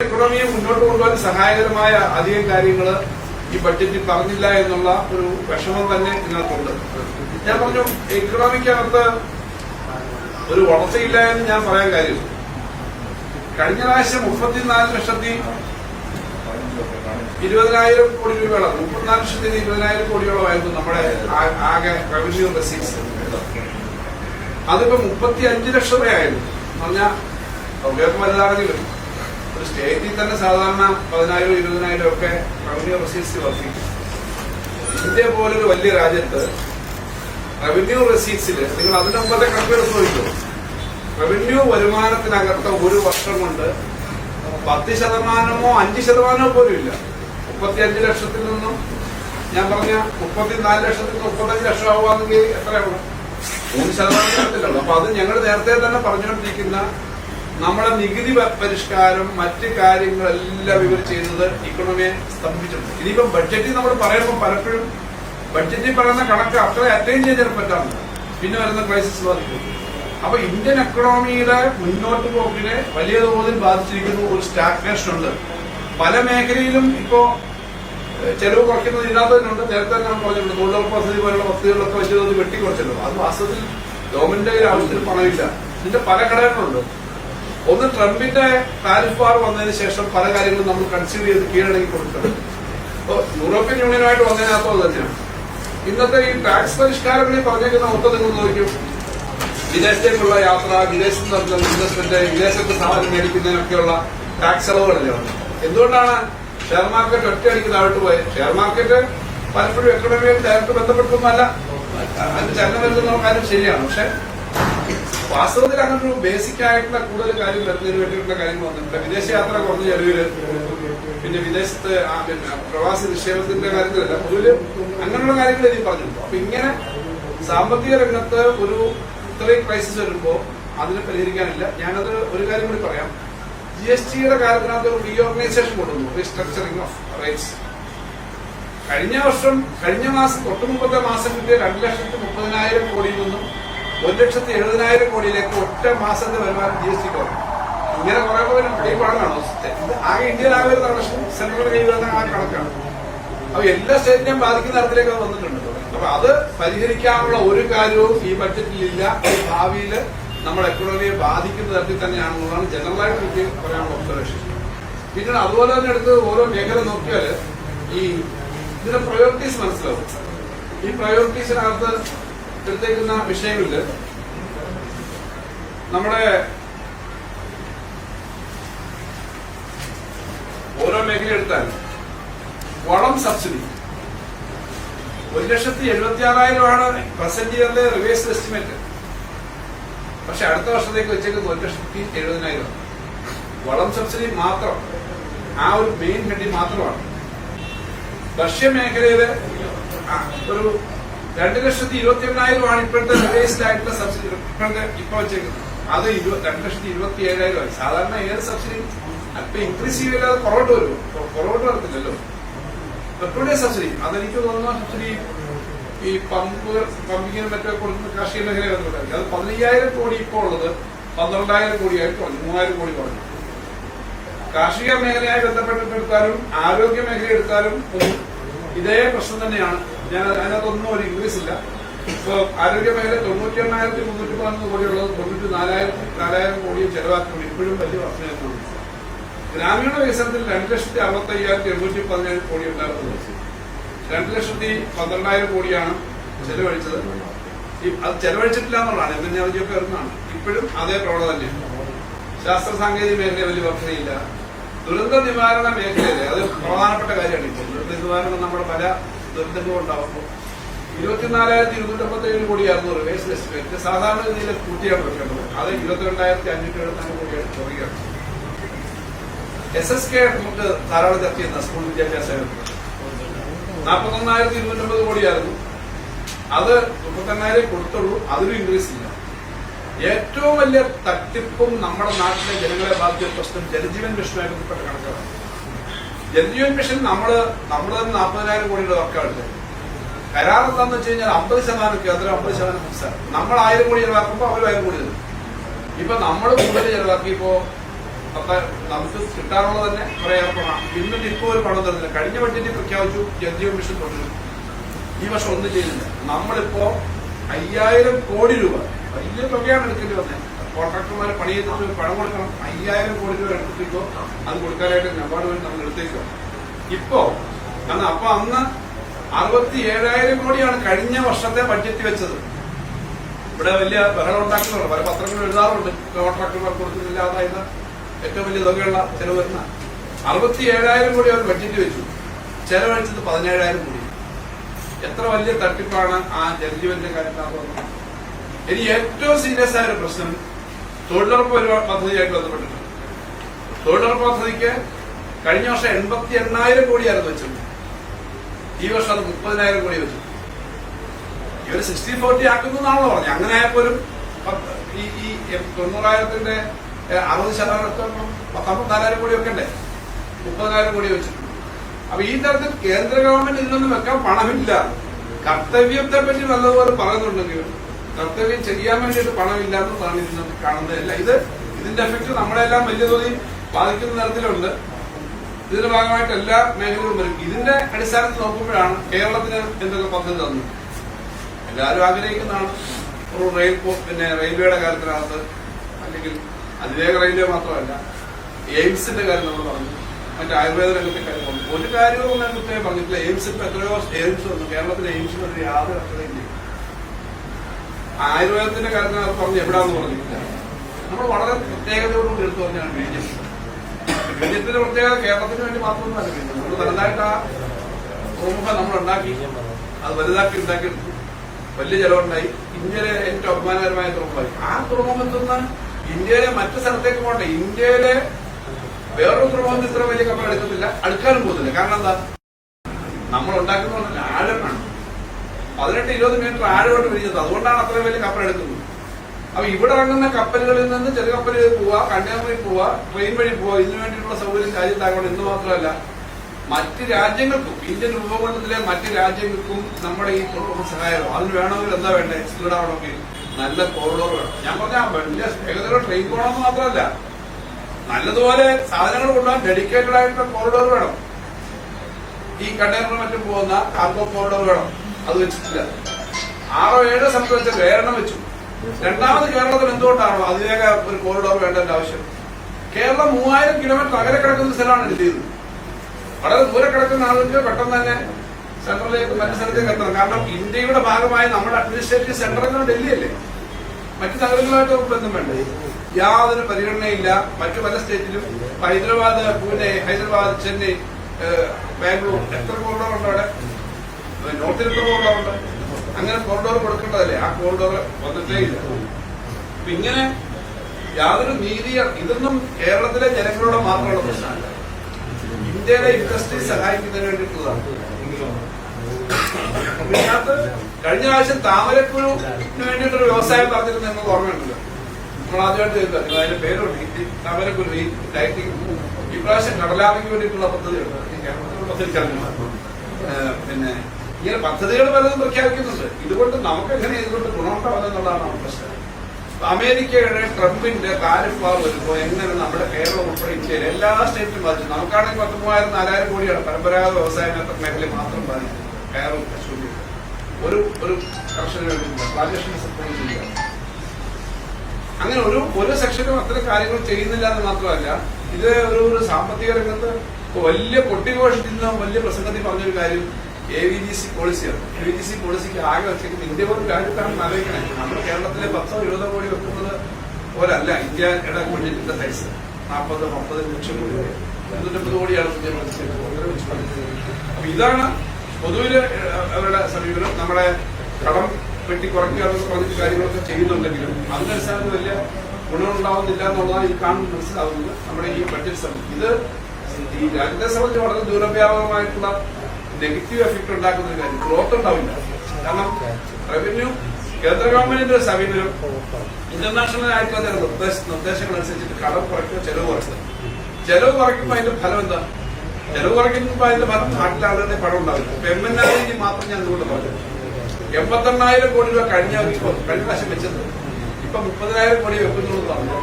എക്കണോമിയെ മുന്നോട്ട് കൊണ്ടുപോകാൻ സഹായകരമായ അധികം കാര്യങ്ങൾ ഈ ബഡ്ജറ്റിൽ പറഞ്ഞില്ല എന്നുള്ള ഒരു വിഷമം തന്നെ ഇതിനകത്തുണ്ട്. ഞാൻ പറഞ്ഞു എക്കണോമിക്കകത്ത് ഒരു വളർച്ചയില്ല എന്ന് ഞാൻ പറയാൻ കാര്യം. കഴിഞ്ഞ പ്രാവശ്യം മുപ്പത്തിനാല് ലക്ഷത്തി ഇരുപതിനായിരം കോടി രൂപയോളം മുപ്പത്തിനാല് ലക്ഷത്തി ഇരുപതിനായിരം കോടിയോളമായിരുന്നു നമ്മുടെ ആകെ റവന്യൂ റെസീസ് അതിപ്പോ മുപ്പത്തി അഞ്ച് ലക്ഷം രൂപയായിരുന്നു പറഞ്ഞാൽ ഉപയോഗം വലുതാണെങ്കിലും ഒരു സ്റ്റേറ്റിൽ തന്നെ സാധാരണ പതിനായിരം ഇരുപതിനായിരം ഒക്കെ റവന്യൂ റെസീറ്റ്സ് വർദ്ധിക്കും. ഇന്ത്യ പോലൊരു വലിയ രാജ്യത്ത് റവന്യൂ റെസീറ്റ്സിൽ നിങ്ങൾ അതിന്റെ മുമ്പത്തെ കണക്കുകൾ നോക്കിക്കോ. റവന്യൂ വരുമാനത്തിനകത്ത് ഒരു വർഷം കൊണ്ട് പത്ത് ശതമാനമോ അഞ്ച് ശതമാനമോ പോലും ഇല്ല. മുപ്പത്തി അഞ്ച് ലക്ഷത്തിൽ നിന്നും ഞാൻ പറഞ്ഞ മുപ്പത്തി നാല് ലക്ഷത്തിൽ നിന്ന് മുപ്പത്തഞ്ച് ലക്ഷം ആവുകയാണെങ്കിൽ എത്രയാണ് മൂന്ന് ശതമാനം അപ്പൊ അത് ഞങ്ങൾ നേരത്തെ തന്നെ പറഞ്ഞുകൊണ്ടിരിക്കുന്ന നമ്മുടെ നികുതി പരിഷ്കാരം മറ്റ് കാര്യങ്ങളെല്ലാം ഇവർ ചെയ്യുന്നത് ഇക്കണോമിയെ സ്തംഭിച്ചിട്ടുണ്ട്. ഇനിയിപ്പം ബഡ്ജറ്റിൽ നമ്മൾ പറയുമ്പോൾ പലപ്പോഴും ബഡ്ജറ്റിൽ പറയുന്ന കണക്ക് അത്ര അറ്റൈൻ ചെയ്യാൻ പറ്റാണ് പിന്നെ വരുന്ന ക്രൈസിസ് ബാധിക്കും. അപ്പൊ ഇന്ത്യൻ എക്കണോമിയുടെ മുന്നോട്ട് പോക്കിനെ വലിയ തോതിൽ ബാധിച്ചിരിക്കുന്ന ഒരു സ്റ്റാഗ്നേഷൻ ഉണ്ട്. പല മേഖലയിലും ഇപ്പോ ചെലവ് കുറയ്ക്കുന്നത് ഇതിനകത്ത് തന്നെയുണ്ട്. നേരത്തെ തന്നെ ഞാൻ പറഞ്ഞിട്ടുണ്ട് തൊഴിലുറപ്പ് പദ്ധതി പോലുള്ള പദ്ധതികളൊക്കെ വെച്ചത് വെട്ടിക്കുറച്ചല്ലോ. അത് വാസ്തവത്തിൽ ഗവൺമെന്റിന്റെ ആവശ്യത്തിൽ പണമില്ല. ഇതിന്റെ പല ഘടകങ്ങളുണ്ട്. ഒന്ന് ട്രംപിന്റെ ടാരിഫ് വാർ വന്നതിന് ശേഷം പല കാര്യങ്ങളും നമ്മൾ കൺസിഡർ ചെയ്ത് കീഴടങ്ങി കൊടുക്കണം ഇപ്പോ യൂറോപ്യൻ യൂണിയനുമായിട്ട് വന്നതിനകത്തോ അത് തന്നെയാണ്. ഇന്നത്തെ ഈ ടാക്സ് പരിഷ്കാരങ്ങളിൽ പറഞ്ഞേക്കുന്ന മൊത്തം നിങ്ങൾ നോക്കും വിദേശത്തേക്കുള്ള യാത്ര വിദേശത്ത് നടത്തുന്ന ഇൻവെസ്റ്റ്മെന്റ് വിദേശത്ത് സാധനം മേടിക്കുന്നതിനൊക്കെയുള്ള ടാക്സ് ഇളവുകളല്ലേ വന്നത് എന്തുകൊണ്ടാണ് ഷെയർ മാർക്കറ്റ് ഒറ്റയടിക്ക് താഴോട്ട് പോയത്? ഷെയർ മാർക്കറ്റ് പലപ്പോഴും എക്കണോമിയായിട്ട് ഡയറക്റ്റ് ബന്ധപ്പെടുത്തുന്നതല്ല അതിന്റെ ചലനം വരുന്ന കാര്യം ശരിയാണ്. പക്ഷെ വാസ്തവത്തിൽ അങ്ങനെ ഒരു ബേസിക് ആയിട്ടുള്ള കൂടുതൽ കാര്യങ്ങൾ വരുന്നതിന് വേണ്ടിയിട്ടുള്ള കാര്യങ്ങൾ വന്നിട്ടുണ്ട്. വിദേശ യാത്ര കുറഞ്ഞ ചെലവിൽ പിന്നെ വിദേശത്ത് പിന്നെ പ്രവാസി നിക്ഷേപത്തിന്റെ കാര്യത്തിലല്ല പൊതുവിൽ അങ്ങനെയുള്ള കാര്യങ്ങൾ ഇനി പറഞ്ഞിട്ടുണ്ട്. അപ്പൊ ഇങ്ങനെ സാമ്പത്തിക രംഗത്ത് ഒരു ഇത്രയും ക്രൈസിസ് വരുമ്പോ അതിനെ പരിഹരിക്കാനില്ല. ഞാനത് ഒരു കാര്യം കൂടി പറയാം. ജി എസ് ടിയുടെ കാര്യത്തിനകത്ത് ഒരു റീഓർഗനൈസേഷൻ കൊണ്ടുവന്നു. റീസ്ട്രക്ചറിങ് ഓഫ് റൈറ്റ്സ് കഴിഞ്ഞ വർഷം കഴിഞ്ഞ മാസം തൊട്ടുമുപ്പത്തെ മാസം കിട്ടിയ രണ്ട് ലക്ഷത്തി മുപ്പതിനായിരം കോടിയിൽ നിന്നും ഒരു ലക്ഷത്തി എഴുപതിനായിരം കോടിയിലേക്ക് ഒറ്റ മാസത്തെ വരുമാനം ജി എസ് ടി കുറഞ്ഞു ഇങ്ങനെ കുറെ പോലും കൈപ്പാടാണോ ഇത് ആകെ ഇന്ത്യയിൽ ആകെ ഒരു തടസ്സം സെൻട്രൽ കൈ വരുന്ന ആ കണക്കാണ്. അപ്പൊ എല്ലാ സ്റ്റേറ്റിനെയും ബാധിക്കുന്ന തരത്തിലേക്ക് അത് വന്നിട്ടുണ്ട്. അപ്പൊ അത് പരിഹരിക്കാനുള്ള ഒരു കാര്യവും ഈ ബഡ്ജറ്റിൽ ഇല്ല. ഭാവിയിൽ നമ്മുടെ എക്കണോമിയെ ബാധിക്കുന്ന തരത്തിൽ തന്നെയാണെന്നുള്ളതാണ് ജനറലായിട്ട് എനിക്ക് പറയാനുള്ള ഒബ്സർവേഷൻ പിന്നെ അതുപോലെ തന്നെ എടുത്ത് ഓരോ മേഖല നോക്കിയാൽ ഈ ഇതിന്റെ പ്രയോറിറ്റീസ് മനസ്സിലാവും. ഈ പ്രയോറിറ്റീസിനകത്ത് എടുത്തേക്കുന്ന വിഷയങ്ങളിൽ നമ്മുടെ ഓരോ മേഖല എടുത്താൽ വളം സബ്സിഡി ഒരു ലക്ഷത്തി എഴുപത്തി ആറായിരമാണ് പ്രസന്റ് ഇയറിലെ റിവേഴ്സ് എസ്റ്റിമേറ്റ് പക്ഷെ അടുത്ത വർഷത്തേക്ക് വെച്ചേക്കുന്നത് ഒരു ലക്ഷത്തി എഴുപതിനായിരം. വളം സബ്സിഡി മാത്രം ആ ഒരു മെയിൻ ഹെഡി മാത്രമാണ്. ഭക്ഷ്യ മേഖലയിൽ ആ, ഒരു രണ്ട് ലക്ഷത്തി ഇരുപത്തി എണ്ണായിരമാണ് ഇപ്പോഴത്തെ റിവേസ്ഡ് ആയിട്ടുള്ള സബ്സിഡി ഇപ്പോഴത്തെ ഇപ്പൊ വെച്ചേക്കുന്നത്. അത് രണ്ട് ലക്ഷത്തി ഇരുപത്തി ഏഴായിരമായി സാധാരണ ഏത് സബ്സിഡി അല്പം ഇൻക്രീസ് ചെയ്യില്ലാതെ പുറകോട്ട് വരും. പൊറോട്ട് പുറകോട്ട് വരത്തില്ലല്ലോ. പെട്രോളിയം സബ്സിഡി അതെനിക്ക് തോന്നുന്ന സബ്സിഡി ഈ പമ്പ് പമ്പിങ്ങിനും മറ്റൊക്കെ കൊടുക്കുന്ന കാർഷിക മേഖലയിൽ വന്നിട്ടുണ്ടായിരുന്നു. അത് പതിനയ്യായിരം കോടി ഇപ്പോൾ ഉള്ളത്. പന്ത്രണ്ടായിരം കോടിയായി കുറഞ്ഞു. മൂവായിരം കോടി കുറഞ്ഞു. കാർഷിക മേഖലയായി ബന്ധപ്പെട്ടിട്ടെടുത്താലും ആരോഗ്യ മേഖല എടുത്താലും ഇതേ പ്രശ്നം തന്നെയാണ്. ഞാൻ അതിനകത്തൊന്നും ഒരു ഇൻക്രീസ് ഇല്ല. ഇപ്പോൾ ആരോഗ്യ മേഖല തൊണ്ണൂറ്റി എണ്ണായിരത്തി മുന്നൂറ്റി പതിനൊന്ന് കോടിയുള്ളത് തൊണ്ണൂറ്റി നാലായിരത്തി നാലായിരം കോടിയും ചെലവാക്കുന്നു. ഇപ്പോഴും വലിയ പ്രശ്നമാണ് ഗ്രാമീണ വികസനത്തിൽ രണ്ട് ലക്ഷത്തി അറുപത്തി അയ്യായിരത്തി എണ്ണൂറ്റി പതിനേഴ് കോടി ഉണ്ടായിരുന്നത് രണ്ട് ലക്ഷത്തി പന്ത്രണ്ടായിരം കോടിയാണ് ചെലവഴിച്ചത്. അത് ചെലവഴിച്ചിട്ടില്ല എന്നുള്ളതാണ്. എമർജൻസിയൊക്കെ വരുന്നതാണ്. ഇപ്പോഴും അതേ പ്രവണത തന്നെയാണ്. ശാസ്ത്ര സാങ്കേതിക മേഖല വലിയ വർധനയില്ല. ദുരന്ത നിവാരണ മേഖലയിലെ അത് പ്രധാനപ്പെട്ട കാര്യമാണ്. ഇപ്പോൾ ദുരന്ത നിവാരണം നമ്മുടെ പല ദുരന്തങ്ങളും ഉണ്ടാകുമ്പോൾ ഇരുപത്തിനാലായിരത്തി ഇരുന്നൂറ്റമ്പത്തി ഏഴ് കോടിയായിരുന്നു റിവേഴ്സ് എസ്റ്റിമേറ്റ്. സാധാരണ രീതിയിൽ കൂട്ടിയാണ് വെക്കേണ്ടത് അത് ഇരുപത്തിരണ്ടായിരത്തി അഞ്ഞൂറ്റി എഴുപത്തി കോടിയാണ് കുറയുകയാണ് എസ് എസ് കെ നമുക്ക് ധാരാളം ചർച്ച ചെയ്യുന്ന സ്കൂൾ വിദ്യാഭ്യാസ നാൽപ്പത്തൊന്നായിരത്തി ഇരുന്നൂറ്റമ്പത് കോടിയായിരുന്നു. അത് മുപ്പത്തെണ്ണായിരം കൊടുത്തുള്ളൂ. അതിലും ഇൻക്രീസ് ഇല്ല. ഏറ്റവും വലിയ തട്ടിപ്പും നമ്മുടെ നാട്ടിലെ ജനങ്ങളെ ബാധിച്ച പ്രശ്നം ജലജീവൻ മിഷനുമായി ബന്ധപ്പെട്ട കണക്കാണ് ജലജീവൻ മിഷൻ നമ്മൾ നമ്മൾ തന്നെ നാൽപ്പതിനായിരം കോടിയുടെ വർക്കാണ് കരാർ എന്താന്ന് വെച്ച് കഴിഞ്ഞാൽ അമ്പത് ശതമാനം കേന്ദ്രം അമ്പത് ശതമാനം സംസ്ഥാനം നമ്മൾ ആയിരം കോടി ചെലവാക്കുമ്പോൾ അവർ ആയിരം കോടി തരും. ഇപ്പൊ നമ്മൾ കൂടുതൽ ചെലവാക്കിയപ്പോ നമുക്ക് കിട്ടാനുള്ളത് തന്നെ കുറെ ഏർപ്പെടാം ഇപ്പോ ഒരു പണം തരുന്നില്ല. കഴിഞ്ഞ ബഡ്ജറ്റിൽ പ്രഖ്യാപിച്ചു ജലജീവൻ മിഷൻ തുടരും ഈ വർഷം ഒന്നും ചെയ്യുന്നില്ല നമ്മളിപ്പോ അയ്യായിരം കോടി രൂപ വലിയ തുകയാണ് എടുക്കേണ്ടി വന്നത്. കോൺട്രാക്ടർമാരെ ചെയ്തിട്ട് പണം കൊടുക്കണം. അയ്യായിരം കോടി രൂപ എടുത്തിട്ടോ അത് കൊടുക്കാനായിട്ട് നബാർഡ് വേണ്ടി നമ്മൾ എടുത്തേക്കോ ഇപ്പോ അന്ന് അപ്പൊ അന്ന് അറുപത്തി ഏഴായിരം കോടിയാണ് കഴിഞ്ഞ വർഷത്തെ ബഡ്ജറ്റ് വെച്ചത്. ഇവിടെ വലിയ ബഹളം ഉണ്ടാക്കുന്നുണ്ട്. പല പത്രങ്ങൾ എഴുതാറുണ്ട്. കോൺട്രാക്ടർമാർ അതായത് ഏറ്റവും വലിയ തുകയുള്ള ചെലവ് വരുന്ന. അറുപത്തി ഏഴായിരം കോടി അവർ ബഡ്ജറ്റ് വെച്ചു. ചെലവഴിച്ചത് പതിനേഴായിരം കോടി. എത്ര വലിയ തട്ടിപ്പാണ് ആ ജലജീവന്റെ കാര്യത്തിനകത്ത് ഇനി ഏറ്റവും സീരിയസ് ആയ ഒരു പ്രശ്നം തൊഴിലുറപ്പ് പദ്ധതിയായിട്ട് ബന്ധപ്പെട്ടിട്ടുണ്ട്. തൊഴിലുറപ്പ് പദ്ധതിക്ക് കഴിഞ്ഞ വർഷം എൺപത്തി എണ്ണായിരം കോടിയായിരുന്നു വെച്ചത് ഈ വർഷം അത് മുപ്പതിനായിരം കോടി വെച്ചു. ഇവർ സിക്സ്റ്റി ഫോർട്ടി ആക്കുന്നു എന്നാണല്ലോ പറഞ്ഞത്. അങ്ങനെ ആയപ്പോലും തൊണ്ണൂറായിരത്തിന്റെ അറുപത് ശതമാനം പത്തൊമ്പത്തിനാലായിരം കോടി വെക്കണ്ടേ? മുപ്പതിനായിരം കോടി വെച്ചിട്ടുണ്ട്. അപ്പൊ ഈ തരത്തിൽ കേന്ദ്ര ഗവൺമെന്റ് ഇതിനൊന്നും വെക്കാൻ പണമില്ല. കർത്തവ്യത്തെ പറ്റി നല്ലതുപോലെ പറയുന്നുണ്ടെങ്കിലും കർത്തവ്യം ചെയ്യാൻ വേണ്ടിയിട്ട് പണമില്ല എന്നതാണ് ഇതിൽ നമുക്ക് കാണുന്നതല്ല. ഇത് ഇതിന്റെ എഫക്ട് നമ്മളെല്ലാം വലിയ തോതിൽ ബാധിക്കുന്ന തരത്തിലുണ്ട്. ഇതിന്റെ ഭാഗമായിട്ട് എല്ലാ മേഖലകളും വരും. ഇതിന്റെ അടിസ്ഥാനത്തിൽ നോക്കുമ്പോഴാണ് കേരളത്തിന് എന്തൊക്കെ പദ്ധതി തന്നു. എല്ലാവരും ആഗ്രഹിക്കുന്നതാണ്. ഒരു റെയിൽ പിന്നെ റെയിൽവേയുടെ കാര്യത്തിനകത്ത് അല്ലെങ്കിൽ അതിവേഗ റെയിൽവേ മാത്രമല്ല എയിംസിന്റെ കാര്യം നമ്മൾ പറഞ്ഞു. മറ്റേ ആയുർവേദ രംഗത്തെ കാര്യം പറഞ്ഞു. ഒരു കാര്യവും ഞാൻ കുറ്റമായി പറഞ്ഞിട്ടില്ല. എയിംസ് ഇപ്പൊ എത്രയോ എയിംസ് വന്നു. കേരളത്തിലെ എയിംസിന് ഒരു യാതൊരു അർത്ഥതയില്ല ആയുർവേദത്തിന്റെ കാര്യത്തിനകത്ത് പറഞ്ഞു എവിടാന്ന് പറഞ്ഞിട്ടില്ല നമ്മൾ വളരെ പ്രത്യേകതയോടുകൂടി എടുത്തു പറഞ്ഞാണ് ബീജം ബീജത്തിന്റെ പ്രത്യേകത കേരളത്തിന് വേണ്ടി മാത്രമൊന്നുമല്ല ബി ജെ പി നമ്മൾ വലുതായിട്ട് ആ തുറമുഖം നമ്മൾ ഉണ്ടാക്കി അത് വലുതാക്കി ഉണ്ടാക്കിയെടുത്തു. വലിയ ചെലവുണ്ടായി. ഇന്ത്യയിലെ ഏറ്റവും അഭിമാനകരമായ തുറമുഖമായി. ആ തുറമുഖത്തു നിന്ന് ഇന്ത്യയിലെ മറ്റു സ്ഥലത്തേക്ക് പോകണ്ട. ഇന്ത്യയിലെ വേറൊരു തുറമുഖത്തിൽ ഇത്ര വലിയ കപ്പൽ എടുക്കത്തില്ല. അടുക്കാനും പോകുന്നില്ല. കാരണം എന്താ? നമ്മൾ ഉണ്ടാക്കുന്ന ആഴമാണ്. പതിനെട്ട് ഇരുപത് മീറ്റർ ആഴോട്ട് പിരിഞ്ഞത്. അതുകൊണ്ടാണ് അത്രയും വലിയ കപ്പൽ എടുക്കുന്നത്. അപ്പൊ ഇവിടെ ഇറങ്ങുന്ന കപ്പലുകളിൽ നിന്ന് ചെറിയ കപ്പലിൽ പോവാ കന്യാകുമരി പോവാ ട്രെയിൻ വഴി പോവാ ഇതിനു വേണ്ടിയിട്ടുള്ള സൗകര്യം രാജ്യത്താകണം എന്ന് മാത്രമല്ല മറ്റ് രാജ്യങ്ങൾക്കും ഇന്ത്യൻ ഉപഭൂഖണ്ഡത്തിലെ മറ്റ് രാജ്യങ്ങൾക്കും നമ്മുടെ ഈ തുറമുഖ സഹായം അതിന് വേണമെങ്കിൽ എന്താ വേണ്ടേ? എക്സ്പ്ലീഡ് ആവണമെങ്കിൽ നല്ല കോറിഡോർ വേണം. ഞാൻ പറഞ്ഞ വലിയ വേഗതയുള്ള ട്രെയിൻ പോകണമെന്ന് മാത്രമല്ല നല്ലതുപോലെ സാധനങ്ങൾ കൊണ്ടുപോകാൻ ഡെഡിക്കേറ്റഡ് ആയിട്ടുള്ള കോറിഡോർ വേണം. ഈ കണ്ടെയ്നർ മറ്റും പോകുന്ന കാർഗോ കോറിഡോർ വേണം. അത് വെച്ചിട്ടില്ല. ആറോ ഏഴോ സ്ഥലത്ത് വെച്ച കേരളം വെച്ചു. രണ്ടാമത് കേരളത്തിൽ എന്തുകൊണ്ടാണോ അതിലേക്ക് ഒരു കോറിഡോർ വേണ്ടതിന്റെ ആവശ്യം? കേരളം മൂവായിരം കിലോമീറ്റർ അകലെ കിടക്കുന്ന സ്ഥലമാണ് ചെയ്തത് വളരെ ദൂരെ കിടക്കുന്ന ആളുകൾക്ക് പെട്ടെന്ന് തന്നെ സെൻട്രലിലേക്ക് മറ്റു സ്ഥലത്തേക്ക് എത്തണം. കാരണം ഇന്ത്യയുടെ ഭാഗമായി നമ്മുടെ അഡ്മിനിസ്ട്രേറ്റീവ് സെന്റർ എന്ന് ഡൽഹി അല്ലേ മറ്റു നഗരങ്ങളുമായിട്ട് ബന്ധം വേണ്ടേ? യാതൊരു പരിഗണനയില്ല മറ്റു പല സ്റ്റേറ്റിലും ഹൈദരാബാദ് പൂനെ ഹൈദരാബാദ് ചെന്നൈ ബാംഗ്ലൂർ എത്ര കോറിഡോർ ഉണ്ട് അവിടെ നോർത്തിൽ എത്ര കോറിഡോറുണ്ട് അങ്ങനെ കോറിഡോർ കൊടുക്കേണ്ടതല്ലേ? ആ കോറിഡോർ വന്നിട്ടേ ഇല്ല. അപ്പൊ ഇങ്ങനെ യാതൊരു നീതി ഇതൊന്നും കേരളത്തിലെ ജനങ്ങളോട് മാത്രമുള്ള പ്രശ്നമല്ല. ഇന്ത്യയിലെ ഇൻഡസ്ട്രി സഹായിക്കുന്നതിന് വേണ്ടിയിട്ടുള്ളതാണ്. കഴിഞ്ഞ പ്രാവശ്യം താമരക്കുരുവിന് വേണ്ടിയിട്ടൊരു വ്യവസായം പറഞ്ഞിരുന്ന എന്ന് ഓർമ്മയുണ്ടല്ലോ. നമ്മൾ ആദ്യമായിട്ട് ചെയ്തത്. അതിന്റെ പേരുണ്ട്. ഈ താമരക്കുരു ഈ ഡയറ്റിംഗ് ഇപ്രാവശ്യം പ്രാവശ്യം കടലാമയ്ക്ക് വേണ്ടിയിട്ടുള്ള പദ്ധതിയുണ്ട്. കേരളത്തിലുള്ള പിന്നെ ഇങ്ങനെ പദ്ധതികൾ പലതും പ്രഖ്യാപിക്കുന്നുണ്ട്. ഇതുകൊണ്ട് നമുക്ക് എങ്ങനെ ഇതുകൊണ്ട് ഗുണമുണ്ടാവുന്നതാണ് നമ്മുടെ പ്രശ്നം. അമേരിക്കയുടെ ട്രംപിന്റെ താരിഫ് വാർ വരുമ്പോൾ എങ്ങനെ നമ്മുടെ കേരളം ഉൾപ്പെടെ ഇന്ത്യയിൽ എല്ലാ സ്റ്റേറ്റിലും ബാധിച്ചു നമുക്കാണെങ്കിൽ പത്ത് മൂവായിരം നാലായിരം കോടിയാണ് പരമ്പരാഗത വ്യവസായ മേഖലയിൽ മാത്രം ബാധിച്ചത് കേരളം ഒരു ഒരു ചെയ്യുക. അങ്ങനെ ഒരു ഒരു സെക്ഷനും അത്തരം കാര്യങ്ങൾ ചെയ്യുന്നില്ല എന്ന് മാത്രമല്ല ഇത് ഒരു ഒരു സാമ്പത്തിക രംഗത്ത് വലിയ പൊട്ടിഘോഷിക്കുന്ന വലിയ പ്രസംഗത്തിൽ പറഞ്ഞൊരു കാര്യം എ വി ജി സി പോളിസിയാണ് എ വി ജി സി പോളിസിക്ക് ആകെ വെച്ചിട്ട് ഇന്ത്യ പോലും രാജ്യത്താണ് ആലോചിക്കണേ നമ്മുടെ കേരളത്തിലെ പത്തോ ഇരുപതോ കോടി വെക്കുന്നത് പോലല്ല. ഇന്ത്യയുടെ ബഡ്ജറ്റിന്റെ സൈസ് നാൽപ്പത് മുപ്പത് ലക്ഷം കോടി. ഇരുന്നൂറ്റമ്പത് കോടിയാണ് ഇന്ത്യ. അപ്പൊ ഇതാണ് പൊതുവിൽ അവരുടെ സമീപനം. നമ്മുടെ കടം വെട്ടി കുറയ്ക്കുക പറഞ്ഞിട്ട് കാര്യങ്ങളൊക്കെ ചെയ്യുന്നുണ്ടെങ്കിലും അതിനനുസരിച്ച് വലിയ ഗുണമുണ്ടാവുന്നില്ല എന്നുള്ളതാണ് ഈ കാണുന്ന മനസ്സിലാവുന്നത് നമ്മുടെ ഈ ബഡ്ജറ്റ് സമിതി. ഇത് ഈ രാജ്യത്തെ സംബന്ധിച്ച് വളരെ ദൂരവ്യാപകമായിട്ടുള്ള നെഗറ്റീവ് എഫക്ട് ഉണ്ടാക്കുന്ന ഒരു കാര്യം. ഗ്രോത്ത് ഉണ്ടാവില്ല. കാരണം റവന്യൂ കേന്ദ്ര ഗവൺമെന്റിന്റെ സമീപനം. ഇന്റർനാഷണൽ ആയിട്ടുള്ള നിർദ്ദേശ നിർദ്ദേശങ്ങൾ അനുസരിച്ചിട്ട് കടം കുറയ്ക്കുക ചെലവ് കുറയ്ക്കുക. ചെലവ് കുറയ്ക്കുമ്പോൾ അതിന്റെ ഫലം എന്താ? ചെലവ് കുറയ്ക്കുമ്പോൾ അതിന്റെ ഫലം നാട്ടിലെ ആളുകളുടെ പണം ഉണ്ടാവില്ല. ഇപ്പൊ എം എൻ ആർ മാത്രം ഞാൻ അതുകൊണ്ട് പറഞ്ഞു എൺപത്തെണ്ണായിരം കോടി രൂപ കഴിഞ്ഞ കഴിഞ്ഞ പ്രാവശ്യം വെച്ചത്. ഇപ്പൊ മുപ്പതിനായിരം കോടി വെക്കുന്നു പറഞ്ഞു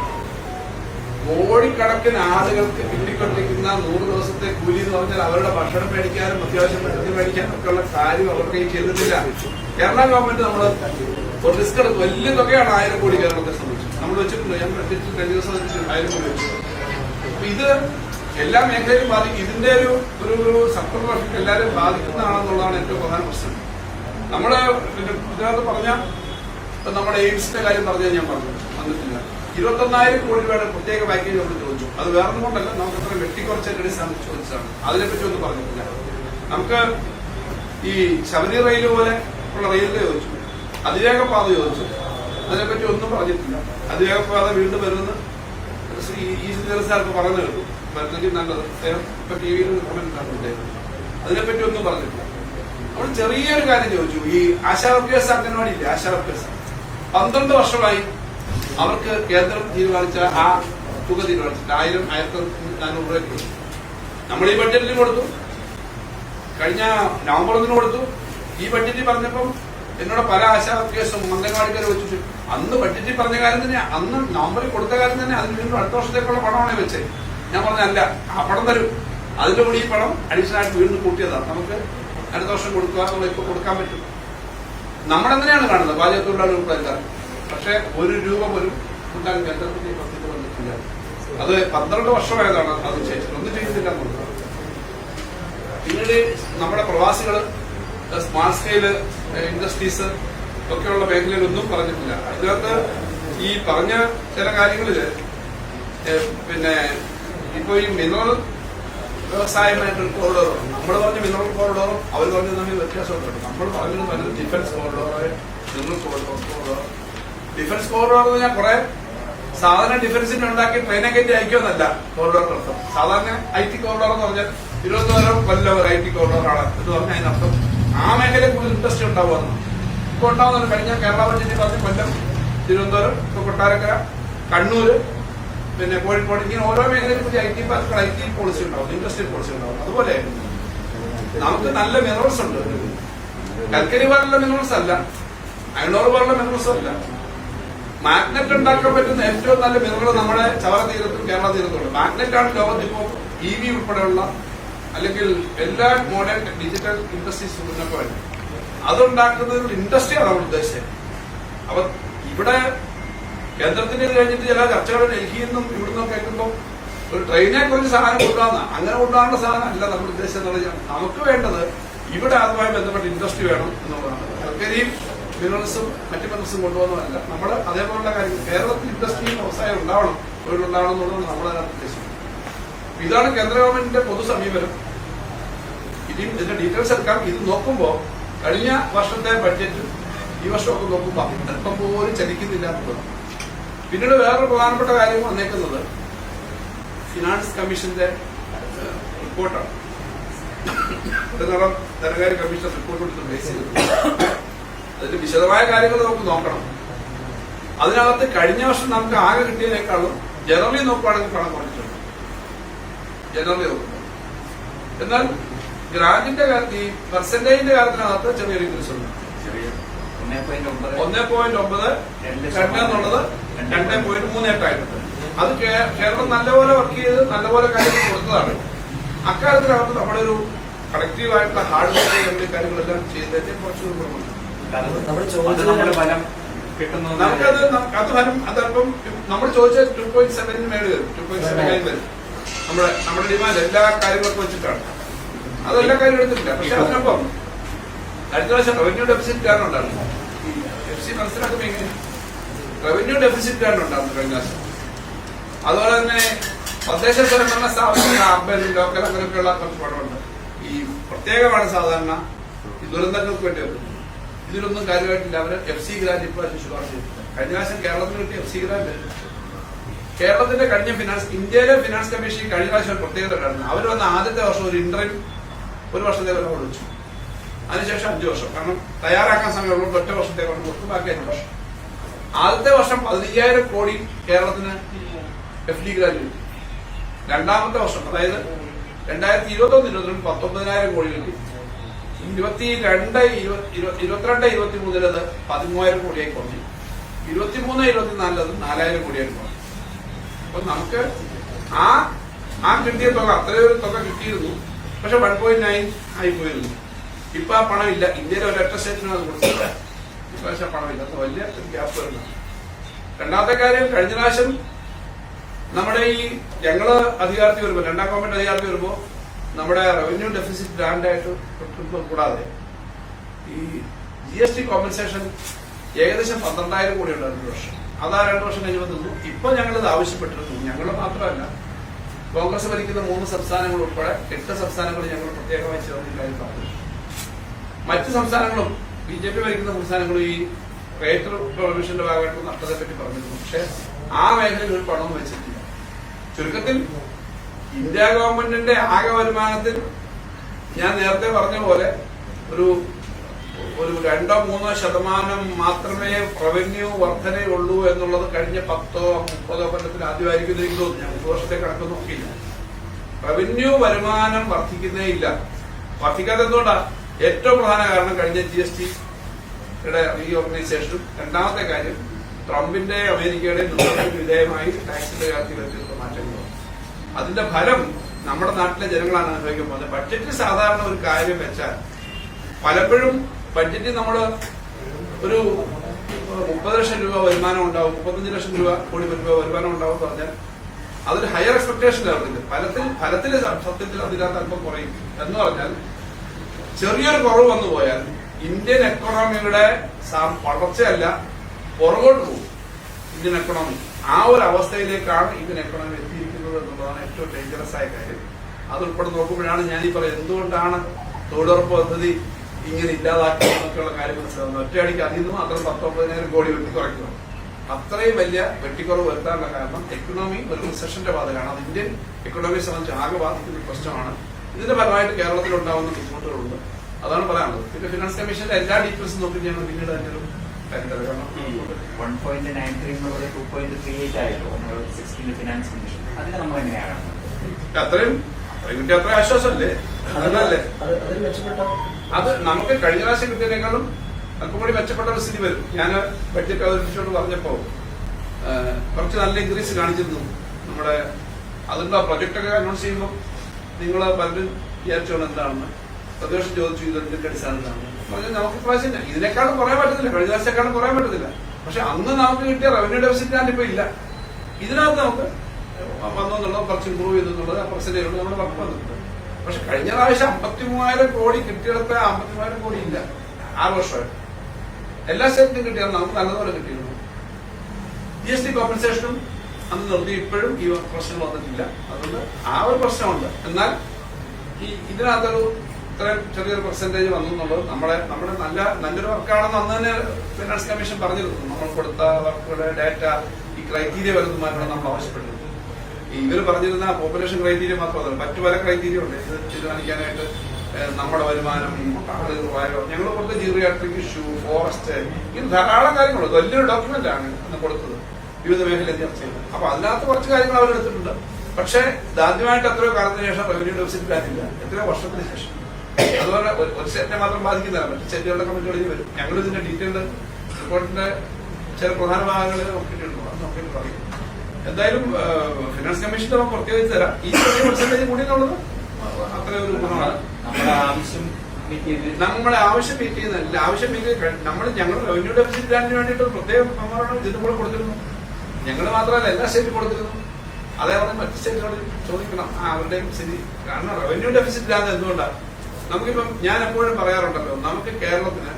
കോടിക്കണക്കിന് ആളുകൾക്ക് കിട്ടിക്കൊണ്ടിരിക്കുന്ന നൂറ് എന്ന് അവരുടെ ഭക്ഷണം മേടിക്കാനും അത്യാവശ്യം മരുന്ന് മേടിക്കാനും ഒക്കെയുള്ള കാര്യം അവർക്ക് ഈ ചെയ്തിട്ടില്ല. കേരള ഗവൺമെന്റ് നമ്മൾ റിസ്ക് എടുക്കും വലിയ തുകയാണ് ആയിരം കോടി കേരളത്തെ സംബന്ധിച്ചു. നമ്മൾ വെച്ചിട്ടുണ്ട് ഞാൻ കഴിഞ്ഞ ദിവസം വെച്ചിട്ടുണ്ട് ആയിരം കോടി വെച്ചു അപ്പൊ ഇത് എല്ലാ മേഖലയിലും ബാധിക്കും ഇതിന്റെ ഒരു ഒരു ഒരു സപ്തവർഷം എല്ലാവരും ബാധിക്കുന്നതാണെന്നുള്ളതാണ് ഏറ്റവും പ്രധാന പ്രശ്നം. നമ്മുടെ ഇതിനകത്ത് പറഞ്ഞ നമ്മുടെ എയിംസിന്റെ കാര്യം പറഞ്ഞാൽ ഞാൻ പറഞ്ഞു വന്നിട്ടില്ല. ഇരുപത്തൊന്നായിരം കോടി രൂപയുടെ പ്രത്യേക പാക്കേജ് നമ്മൾ അത് വേറെ കൊണ്ടല്ല. നമുക്ക് അത്ര വെട്ടിക്കുറച്ച അടിസ്ഥാനം ചോദിച്ചതാണ്. അതിനെപ്പറ്റി ഒന്നും പറഞ്ഞിട്ടില്ല. നമുക്ക് ഈ ശബരി റെയിൽ പോലെ ഉള്ള റെയിലിന്റെ ചോദിച്ചു. അതിവേഗ പാത ചോദിച്ചു. അതിനെപ്പറ്റി ഒന്നും പറഞ്ഞിട്ടില്ല. അതിവേഗ പാത വീണ്ടും വരുമെന്ന് ശ്രീ ഈ സാർക്ക് പറഞ്ഞു കേട്ടു. വരുന്നെങ്കിൽ നല്ലത്. ഇപ്പൊ ടി വിയിൽ കമന്റ് കണ്ടിട്ടായിരുന്നു അതിനെപ്പറ്റി ഒന്നും പറഞ്ഞിട്ടില്ല. നമ്മൾ ചെറിയൊരു കാര്യം ചോദിച്ചു. ഈ ആശാ വർക്കേഴ്സ് അംഗൻവാടി ഇല്ലേ ആശാ പന്ത്രണ്ട് വർഷമായി അവർക്ക് കേന്ദ്രം തീരുമാനിച്ച ആ തുക തീരുമാനിച്ചിട്ട് ആയിരം ആയിരത്തി നാനൂറ് രൂപ കൊടുത്തു. നമ്മൾ ഈ ബഡ്ജറ്റിൽ കൊടുത്തു. കഴിഞ്ഞ നവംബർ ഒന്നിന് കൊടുത്തു. ഈ ബഡ്ജറ്റിൽ പറഞ്ഞപ്പം എന്നോട് പല ആശാ അംഗൻവാടിക്കാരെ അംഗൻവാടിക്കാർ വെച്ചു അന്ന് ബഡ്ജറ്റിൽ പറഞ്ഞ കാര്യം തന്നെ അന്ന് നവംബറിൽ കൊടുത്ത കാര്യം തന്നെ അതിന് വീണ്ടും അടുത്ത വർഷത്തേക്കുള്ള പണമാണ് വെച്ചേ ഞാൻ പറഞ്ഞല്ല ആ പണം തരും. അതിന്റെ കൂടി ഈ പണം അഡീഷണൽ ആയിട്ട് വീണ്ടും കൂട്ടിയതാണ്. നമുക്ക് അടുത്ത വർഷം കൊടുക്കുക നമ്മൾ ഇപ്പൊ കൊടുക്കാൻ പറ്റും. നമ്മളെങ്ങനെയാണ് കാണുന്നത്? പാചകത്തൊഴിലാളി തൊഴിലാളികൾ പക്ഷെ ഒരു രൂപ പോലും ഉണ്ടാകും കേന്ദ്രത്തിന്റെ അത് പന്ത്രണ്ട് വർഷമായതാണ് അത് ചെയ്തിട്ട് ഒന്നും ചെയ്തിട്ടില്ല എന്നുള്ളതാണ് പിന്നീട് നമ്മുടെ പ്രവാസികൾ സ്മാർട്ട് സ്കെയിൽ ഇൻഡസ്ട്രീസ് ഒക്കെയുള്ള മേഖലയിലൊന്നും പറഞ്ഞിട്ടില്ല. അതിനകത്ത് ഈ പറഞ്ഞ ചില കാര്യങ്ങളിൽ പിന്നെ ഇപ്പൊ ഈ മിനറൽ വ്യവസായമായിട്ട് കോറിഡോറും നമ്മൾ പറഞ്ഞ മിനറൽ കോറിഡോറും അവർ പറഞ്ഞ തമ്മിൽ വ്യത്യാസമുണ്ട് നമ്മൾ പറഞ്ഞത് പറഞ്ഞത് defence corridor mineral corridor defence corridor പറഞ്ഞാൽ കുറെ സാധാരണ ഡിഫൻസിന് ഉണ്ടാക്കി ട്രെയിനെ കയറ്റി അയക്കുമെന്നല്ല കോറിഡോർ അർത്ഥം സാധാരണ ഐ ടി കോറിഡോർ എന്ന് പറഞ്ഞാൽ തിരുവനന്തപുരം കൊല്ലവർ ഐ ടി കോറിഡോർ ആണ്. എന്ന് പറഞ്ഞാൽ അതിനർത്ഥം ആ മേഖലയിൽ കൂടുതൽ ഇൻട്രസ്റ്റ് ഉണ്ടാവുമെന്ന് ഇപ്പൊ ഉണ്ടാവുന്നുണ്ട് കഴിഞ്ഞ കേരള ബഡ്ജറ്റിൽ പറഞ്ഞ കൊല്ലം തിരുവനന്തപുരം ഇപ്പൊ കൊട്ടാരക്കര കണ്ണൂര് പിന്നെ കോഴിക്കോട് ഇങ്ങനെ ഓരോ മേഖലയിലും പുതിയ ഐ ടി പാർക്കുകൾ ഐ ടി പോളിസി ഉണ്ടാവും. ഇൻഡസ്ട്രിയൽ പോളിസി ഉണ്ടാവും. അതുപോലെ നമുക്ക് നല്ല മിനറൽസ് ഉണ്ട്. കൽക്കരി പോലുള്ള മിനറൽസ് അല്ല. അയണോർ പോലുള്ള മിനറൽസ് അല്ല. മാഗ്നറ്റ് ഉണ്ടാക്കാൻ പറ്റുന്ന ഏറ്റവും നല്ല മിനറൽ നമ്മുടെ ചവറ തീരത്തും കേരള തീരത്തും ഉണ്ട് മാഗ്നറ്റ് ആണ് ലോകത്ത് ഇപ്പോൾ ഇ വി ഉൾപ്പെടെയുള്ള അല്ലെങ്കിൽ എല്ലാ മോഡേൺ ഡിജിറ്റൽ ഇൻഡസ്ട്രീസ് മുന്നൊക്കെ വേണ്ടി അതുണ്ടാക്കുന്ന ഒരു ഇൻഡസ്ട്രിയാണ് നമ്മൾ ഉദ്ദേശിച്ചത് അപ്പൊ ഇവിടെ കേന്ദ്രത്തിന് ഇത് കഴിഞ്ഞിട്ട് ചില ചർച്ചകൾ ഡൽഹിയിൽ നിന്നും ഇവിടെ നിന്നും കേൾക്കുമ്പോൾ ഒരു ട്രെയിനെ കുറിച്ച് സാധനം കൊണ്ടുവന്ന അങ്ങനെ കൊണ്ടുപോകാനുള്ള സാധനം അല്ല നമ്മൾ ഉദ്ദേശിച്ചത് നമുക്ക് വേണ്ടത് ഇവിടെ അതുമായി ബന്ധപ്പെട്ട ഇൻഡസ്ട്രി വേണം എന്നുള്ളതാണ്. കൽക്കരിയും മിനറൽസും മറ്റു മിനറൽസും കൊണ്ടുപോകുന്നതല്ല. നമ്മൾ അതേപോലുള്ള കാര്യം കേരളത്തിൽ ഇൻഡസ്ട്രിയും വ്യവസായം ഉണ്ടാവണം. തൊഴിലുണ്ടാവണം എന്നുള്ളത് നമ്മൾ അതിനകത്ത് ഉദ്ദേശിക്കുന്നത് ഇതാണ് കേന്ദ്ര ഗവൺമെന്റിന്റെ പൊതു സമീപനം. ഇനിയും ഇതിന്റെ ഡീറ്റെയിൽസ് എടുക്കാം. ഇത് നോക്കുമ്പോൾ കഴിഞ്ഞ വർഷത്തെ ബഡ്ജറ്റ് ഈ വർഷമൊക്കെ നോക്കുമ്പോൾ അല്പം പോലും ചലിക്കുന്നില്ല എന്നുള്ളത് പിന്നീട് വേറൊരു പ്രധാനപ്പെട്ട കാര്യം വന്നേക്കുന്നത് ഫിനാൻസ് കമ്മീഷന്റെ റിപ്പോർട്ടാണ് ധനകാര്യ കമ്മീഷൻ റിപ്പോർട്ട് കൊടുത്ത് ബേസ് ചെയ്തത് അതിന്റെ വിശദമായ കാര്യങ്ങൾ നമുക്ക് നോക്കണം. അതിനകത്ത് കഴിഞ്ഞ വർഷം നമുക്ക് ആകെ കിട്ടിയതിനേക്കാളും ജനറലി നോക്കുകയാണെങ്കിൽ പണം കുറഞ്ഞിട്ടുണ്ട്. ജനറലി നോക്കുമ്പോൾ. എന്നാൽ ഗ്രാൻഡിന്റെ കാര്യത്തിൽ ഈ പെർസെന്റേജിന്റെ കാര്യത്തിനകത്ത് ചെറിയൊരു ഇൻക്രീസ് ഉണ്ട്. ഒന്നേ പോയിന്റ് ഒമ്പത് രണ്ട് എന്നുള്ളത് രണ്ടേ പോയിന്റ് മൂന്ന് എട്ടായിട്ടുണ്ട് അത് കേരളം നല്ലപോലെ വർക്ക് ചെയ്ത് നല്ലപോലെ കാര്യങ്ങൾ കൊടുത്തതാണ്. അക്കാര്യത്തിനകത്ത് നമ്മുടെ ഒരു കളക്റ്റീവായിട്ടുള്ള ഹാർഡ് വർക്ക് കാര്യങ്ങളെല്ലാം ചെയ്തതിന്റെ കുറച്ചുകൂടി കുറവുണ്ട് ചോദിച്ചത് നമ്മുടെ ഫലം നമുക്കത് അത് ഫലം അതല്പം നമ്മൾ ചോദിച്ച ടു പോയിന്റ് സെവനിന് മേളിൽ വരും. ടു പോയിന്റ് സെവൻ വരും. നമ്മുടെ നമ്മുടെ ഡിമാൻഡ് എല്ലാ കാര്യങ്ങളൊക്കെ വെച്ചിട്ടാണ്. അതെല്ലാ കാര്യം എടുത്തിട്ടില്ല. പക്ഷെ അതിനൊപ്പം അടുത്ത പ്രാവശ്യം റവന്യൂ ഡെഫിസിറ്റ് കാരണം ഉണ്ടായിരുന്നു. എഫ് സി മനസ്സിലാക്കുമ്പോൾ എങ്ങനെ റവന്യൂ ഡെഫിസിറ്റ് കാരണം ഉണ്ടായിരുന്നു കഴിഞ്ഞ പ്രാവശ്യം. അതുപോലെ തന്നെ തദ്ദേശ സ്വയംഭരണ സ്ഥാപനങ്ങൾ അർബൻ ലോക്കൽ അങ്ങനെയൊക്കെയുള്ള കുറച്ച് പണമുണ്ട്. ഈ പ്രത്യേകമാണ് സാധാരണ ഈ ദുരന്തങ്ങൾക്ക് വേണ്ടി വരുന്നത്. ഇതിലൊന്നും കാര്യമായിട്ടില്ല. അവർ എഫ് സി ഗ്രാന്റ് ഇപ്രാവശ്യം ശുപാർശ ചെയ്തിട്ടില്ല കഴിഞ്ഞ പ്രാവശ്യം കേരളത്തിന് കിട്ടിയ എഫ് സി ഗ്രാന്റ് കേരളത്തിന്റെ കഴിഞ്ഞ ഫിനാൻസ് ഇന്ത്യയിലെ ഫിനാൻസ് കമ്മീഷൻ കഴിഞ്ഞ പ്രാവശ്യം ഒരു പ്രത്യേകത ഉണ്ടായിരുന്നു. അവർ വന്ന ആദ്യത്തെ വർഷം ഒരു ഇന്റർവ്യൂ ഒരു വർഷത്തെ അവർ വിളിച്ചു അതിനുശേഷം അഞ്ചു വർഷം. കാരണം തയ്യാറാക്കാൻ സമയമുള്ള. ഒറ്റ വർഷത്തേക്ക് അവർ കൊടുക്കും ബാക്കി അഞ്ചു വർഷം. ആദ്യത്തെ വർഷം പതിനയ്യായിരം കോടി കേരളത്തിന് എഫ് ഡി ഗ്രാന്റ് കിട്ടി. രണ്ടാമത്തെ വർഷം അതായത് രണ്ടായിരത്തി ഇരുപത്തൊന്ന് ഇരുപത്തിരണ്ട് പത്തൊമ്പതിനായിരം കോടി കിട്ടി. ഇരുപത്തി രണ്ട് ഇരുപത്തിരണ്ട് ഇരുപത്തി മൂന്നിലത് പതിമൂവായിരം കോടിയായി കുറഞ്ഞു. ഇരുപത്തിമൂന്ന് ഇരുപത്തിനാലിലത് നാലായിരം കോടിയായി കുറഞ്ഞു. അപ്പൊ നമുക്ക് ആ ആ കിട്ടിയ തുക അത്രയൊരു തുക കിട്ടിയിരുന്നു. പക്ഷെ വൺ പോയിന്റ് നയൻ ആയി പോയിരുന്നു. ഇപ്പൊ ആ പണം ഇല്ല. ഇന്ത്യയിലെ ഒരൊറ്റ സ്റ്റേറ്റിനും അത് കൊടുത്തില്ല ഇപ്രാവശ്യം പണമില്ല അത് വലിയ ഗ്യാപ്പ് വരുന്നതാണ് രണ്ടാമത്തെ കാര്യം കഴിഞ്ഞ പ്രാവശ്യം നമ്മുടെ ഈ ഞങ്ങൾ അധികാരത്തിൽ വരുമ്പോൾ രണ്ടാം ഗവൺമെന്റ് അധികാരത്തിൽ വരുമ്പോൾ നമ്മുടെ റവന്യൂ ഡെഫിസിറ്റ് ഗ്രാൻഡായിട്ട് കൂടാതെ ഈ ജി എസ് ടി കോമ്പൻസേഷൻ ഏകദേശം പന്ത്രണ്ടായിരം കോടി ഉണ്ട് രണ്ടു വർഷം. അതാ രണ്ടു വർഷം കഴിഞ്ഞപ്പോൾ നിന്നു ഇപ്പൊ ഞങ്ങളിത് ആവശ്യപ്പെട്ടിരുന്നു. ഞങ്ങൾ മാത്രമല്ല കോൺഗ്രസ് ഭരിക്കുന്ന മൂന്ന് സംസ്ഥാനങ്ങൾ ഉൾപ്പെടെ എട്ട് സംസ്ഥാനങ്ങൾ ഞങ്ങൾ പ്രത്യേകമായി ചേർന്ന് ഈ കാര്യം പറഞ്ഞു. മറ്റ് സംസ്ഥാനങ്ങളും ബി ജെ പി ഭരിക്കുന്ന സംസ്ഥാനങ്ങളും ഈ റേറ്റർ പ്രൊവിഷന്റെ ഭാഗമായിട്ട് നഷ്ടത്തെ പറ്റി പറഞ്ഞിരുന്നു. പക്ഷെ ആ മേഖലയിൽ ഒരു പണം വെച്ചിട്ടില്ല. ചുരുക്കത്തിൽ ഇന്ത്യ ഗവൺമെന്റിന്റെ ആകെ വരുമാനത്തിൽ ഞാൻ നേരത്തെ പറഞ്ഞ പോലെ ഒരു ഒരു രണ്ടോ മൂന്നോ ശതമാനം മാത്രമേ റവന്യൂ വർധനയുള്ളൂ എന്നുള്ളത് കഴിഞ്ഞ പത്തോ മുപ്പതോ കൊല്ലത്തിൽ ആദ്യമായിരിക്കും എനിക്ക് തോന്നുന്നു. ഞാൻ മൂന്ന് വർഷത്തെ കണക്ക് നോക്കിയില്ല. റവന്യൂ വരുമാനം വർദ്ധിക്കുന്നേ ഇല്ല. വർദ്ധിക്കാത്ത എന്തുകൊണ്ടാ ഏറ്റവും പ്രധാന കാരണം കഴിഞ്ഞ ജി എസ് ടിയുടെ റീഓർഗനൈസേഷനും രണ്ടാമത്തെ കാര്യം ട്രംപിന്റെ അമേരിക്കയുടെ വിധേയമായി ടാക്സിന്റെ കാര്യത്തിൽ അതിന്റെ ഫലം നമ്മുടെ നാട്ടിലെ ജനങ്ങളാണ് അനുഭവിക്കാൻ പോകുന്നത്. ബഡ്ജറ്റിൽ സാധാരണ ഒരു കാര്യം വെച്ചാൽ പലപ്പോഴും ബഡ്ജറ്റിൽ നമ്മൾ ഒരു മുപ്പത് ലക്ഷം രൂപ വരുമാനം ഉണ്ടാവും മുപ്പത്തഞ്ച് ലക്ഷം രൂപ കോടി രൂപ വരുമാനം ഉണ്ടാവും എന്ന് പറഞ്ഞാൽ അതൊരു ഹയർ എക്സ്പെക്ടേഷൻ ആവുന്നില്ല ഫലത്തിൽ ഫലത്തിൽ സത്യത്തിൽ അതിനകത്ത് അല്പം കുറയും. എന്ന് പറഞ്ഞാൽ ചെറിയൊരു കുറവ് വന്നു പോയാൽ ഇന്ത്യൻ എക്കണോമിയുടെ വളർച്ചയല്ല പുറകോട്ട് പോകും. ഇന്ത്യൻ എക്കോണമി ആ ഒരു അവസ്ഥയിലേക്കാണ് ഇന്ത്യൻ എക്കണോമി എത്തിയിരിക്കുന്നത്. എന്നുള്ളതാണ് ഏറ്റവും ഡേഞ്ചറസ് ആയ കാര്യം. അത് ഉൾപ്പെടെ നോക്കുമ്പോഴാണ് ഞാൻ ഈ പറയുന്നത്. എന്തുകൊണ്ടാണ് തൊഴിലുറപ്പ് പദ്ധതി ഇങ്ങനെ ഇല്ലാതാക്കുക എന്നൊക്കെയുള്ള കാര്യം മനസ്സിലാവുന്നത് ഒറ്റയടിക്ക് അതിൽ നിന്ന് മാത്രം പത്തൊമ്പതിനായിരം കോടി വെട്ടിക്കുറയ്ക്കണം അത്രയും വലിയ വെട്ടിക്കുറവ് വരുത്താനുള്ള കാരണം എക്കണോമി ഒരു റിസഷന്റെ ബാധകമാണ് അത് ഇന്ത്യൻ എക്കണോമിയെ സംബന്ധിച്ച് ആകെ ബാധിക്കുന്ന പ്രശ്നമാണ്. ഇതിന്റെ ഫലമായിട്ട് കേരളത്തിൽ ഉണ്ടാവുന്ന ബുദ്ധിമുട്ടുകളുണ്ട്. അതാണ് പറയാനുള്ളത്. പിന്നെ ഫിനാൻസ് കമ്മീഷന്റെ എല്ലാ ഡീറ്റെയിൽസും നോക്കി ഞങ്ങൾ പിന്നീട് അതിന്റെ വൺ പോയിന്റ് നയൻ ത്രീ എന്നുള്ളത് ടു പോയിന്റ് ത്രീ എയ്റ്റ് ആയിരുന്നു സിക്സ്റ്റീൻ ഫിനാൻസ് കമ്മീഷൻ അതിനെ നമ്മൾ എങ്ങനെയാണ് അത്രയും അത്രയും കിട്ടിയ അത്ര ആശ്വാസമല്ലേ അതല്ലേ അത് നമുക്ക് കഴിഞ്ഞ പ്രാവശ്യം കിട്ടിയതിനേക്കാളും അല്പം കൂടി മെച്ചപ്പെട്ട ഒരു സ്ഥിതി വരും. ഞാൻ ബഡ്ജറ്റ് അവതരിപ്പിച്ചോട് പറഞ്ഞപ്പോ കുറച്ച് നല്ല ഇൻക്രീസ് കാണിച്ചിരുന്നു നമ്മുടെ അതിന്റെ പ്രൊജക്ട് ഒക്കെ അനൗൺസ് ചെയ്യുമ്പോൾ നിങ്ങൾ പലരും വിചാരിച്ചോണം എന്താണെന്ന് പ്രതിപക്ഷം ചോദിച്ചു ഇത് എന്തിന്റെ അടിസ്ഥാനത്തിലാണ്? പറഞ്ഞാൽ നമുക്ക് പ്രാവശ്യം ഇതിനേക്കാളും കുറയാൻ പറ്റത്തില്ല. കഴിഞ്ഞ പ്രാവശ്യത്തെക്കാളും കുറയാൻ പറ്റത്തില്ല. പക്ഷെ അന്ന് നമുക്ക് കിട്ടിയ റവന്യൂ ഡെഫിസിറ്റ് ഇപ്പൊ ഇല്ല. ഇതിനകത്ത് നമുക്ക് വന്നെന്നുള്ളത് കുറച്ച് ഇമ്പ്രൂവ് ചെയ്തെന്നുള്ളത് ആ പെർസെന്റേജ് നമ്മൾ വർക്ക് വന്നിട്ടുണ്ട്. പക്ഷെ കഴിഞ്ഞ പ്രാവശ്യം അമ്പത്തി മൂവായിരം കോടി കിട്ടിയെടുത്ത അമ്പത്തി മൂവായിരം കോടി ഇല്ല. ആറ് വർഷമായിട്ട്. എല്ലാ സ്റ്റേറ്റിനും കിട്ടിയാൽ നമുക്ക് നല്ലതുപോലെ കിട്ടിയിരുന്നു. ജി എസ് ടി കോമ്പൻസേഷനും അന്ന് നിർത്തി. ഇപ്പോഴും ഈ പ്രശ്നം വന്നിട്ടില്ല. അതുകൊണ്ട് ആ ഒരു പ്രശ്നമുണ്ട്. എന്നാൽ ഈ ഇതിനകത്തൊരു ഇത്രയും ചെറിയൊരു പെർസെന്റേജ് വന്നു എന്നുള്ളത് നമ്മളെ നമ്മുടെ നല്ല നല്ലൊരു വർക്കാണെന്ന് അന്ന് തന്നെ ഫിനാൻസ് കമ്മീഷൻ പറഞ്ഞിരുന്നു. നമ്മൾ കൊടുത്ത വർക്കുകളുടെ ഡാറ്റ ഈ ക്രൈറ്റീരിയ വരുന്നതുമായിട്ടാണ് നമ്മൾ ആവശ്യപ്പെട്ടത് ഈ ഇവർ പറഞ്ഞിരുന്ന പോപ്പുലേഷൻ ക്രൈറ്റീരിയ മാത്രമല്ല മറ്റു പല ക്രൈറ്റീരിയ ഉണ്ട്. ഇത് തീരുമാനിക്കാനായിട്ട് നമ്മുടെ വരുമാനം ആളുകൾ വായോ ഞങ്ങൾ കൊടുത്ത ജിയോഗ്രാഫിക് ഇഷ്യൂ ഫോറസ്റ്റ് ഇങ്ങനെ ധാരാളം കാര്യങ്ങളുണ്ട്. വലിയൊരു ഡോക്യുമെന്റ് ആണ് അന്ന് കൊടുത്തത്. വിവിധ മേഖല ചർച്ച അപ്പൊ അതിനകത്ത് കുറച്ച് കാര്യങ്ങൾ അവർ എടുത്തിട്ടുണ്ട്. പക്ഷേ ഇതാദ്യമായിട്ട് എത്രയോ കാലത്തിന് ശേഷം റവന്യൂ ഡെഫിസിറ്റ് കാര്യമില്ല എത്രയോ വർഷത്തിന് ശേഷം. അതുപോലെ ഒരു- സ്റ്റേറ്റിനെ മാത്രം ബാധിക്കുന്നില്ല മറ്റു സെറ്റുകളുടെ കമ്മിറ്റികളിൽ വരും. ഞങ്ങൾ ഇതിന്റെ ഡീറ്റെയിൽഡ് റിപ്പോർട്ടിന്റെ ചില പ്രധാന ഭാഗങ്ങളിൽ നോക്കിയിട്ടുണ്ട്. അത് നോക്കിയിട്ട് പറയും. എന്തായാലും ഫിനാൻസ് കമ്മീഷന്റെ നമുക്ക് പ്രത്യേകിച്ച് തരാം. ഈ ചെറിയ പെർസെന്റേജ് കൂടി എന്നുള്ളത് അത്ര ഒരു ഗുണമാണ്. നമ്മുടെ ആവശ്യം മീറ്റ് ചെയ്ത് നമ്മളെ ആവശ്യം മീറ്റ് ചെയ്യുന്നില്ല ആവശ്യം മീറ്റ് നമ്മൾ ഞങ്ങൾ റവന്യൂ ഡെഫിസിറ്റ് ഗ്രാൻഡിന് വേണ്ടിയിട്ട് പ്രത്യേകം മെമ്മോറാണ് ഇതിന് കൂടെ കൊടുത്തിരുന്നു ഞങ്ങൾ മാത്രമല്ല എല്ലാ സ്റ്റേറ്റും കൊടുത്തിരുന്നു. അതേപോലെ മറ്റ് സ്റ്റേറ്റുകളിൽ ചോദിക്കണം. ആ അവരുടെയും സ്ഥിതി കാരണം റവന്യൂ ഡെഫിസിറ്റ് ഇല്ലാതെ എന്തുകൊണ്ടാണ് നമുക്കിപ്പം ഞാൻ എപ്പോഴും പറയാറുണ്ടല്ലോ നമുക്ക് കേരളത്തിന്